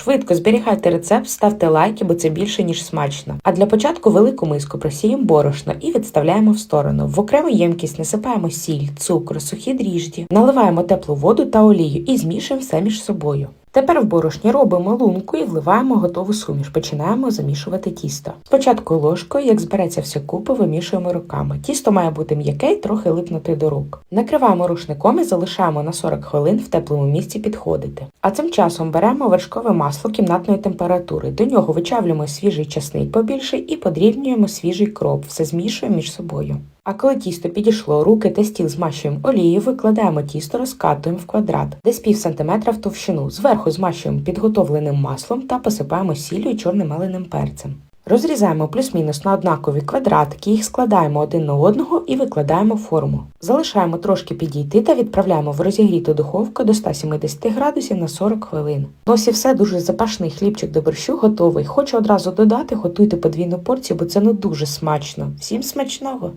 Швидко зберігайте рецепт, ставте лайки, бо це більше ніж смачно. А для початку велику миску просіємо борошно і відставляємо в сторону. В окрему ємкість насипаємо сіль, цукор, сухі дріжджі, наливаємо теплу воду та олію і змішуємо все між собою. Тепер в борошні робимо лунку і вливаємо готову суміш. Починаємо замішувати тісто. Спочатку ложкою, як збереться все купи, вимішуємо руками. Тісто має бути м'яке і трохи липнути до рук. Накриваємо рушником і залишаємо на 40 хвилин в теплому місці підходити. А цим часом беремо вершкове масло кімнатної температури. До нього вичавлюємо свіжий часник побільше і подрібнюємо свіжий кроп. Все змішуємо між собою. А коли тісто підійшло, руки та стіл змащуємо олією, викладаємо тісто, розкатуємо в квадрат, десь пів сантиметра в товщину. Зверху змащуємо підготовленим маслом та посипаємо сіллю і чорним меленим перцем. Розрізаємо плюс-мінус на однакові квадратики, їх складаємо один на одного і викладаємо форму. Залишаємо трошки підійти та відправляємо в розігріту духовку до 170 градусів на 40 хвилин. Ну все дуже запашний хлібчик до борщу готовий. Хочу одразу додати, готуйте подвійну порцію, бо це ну дуже смачно. Всім смачного!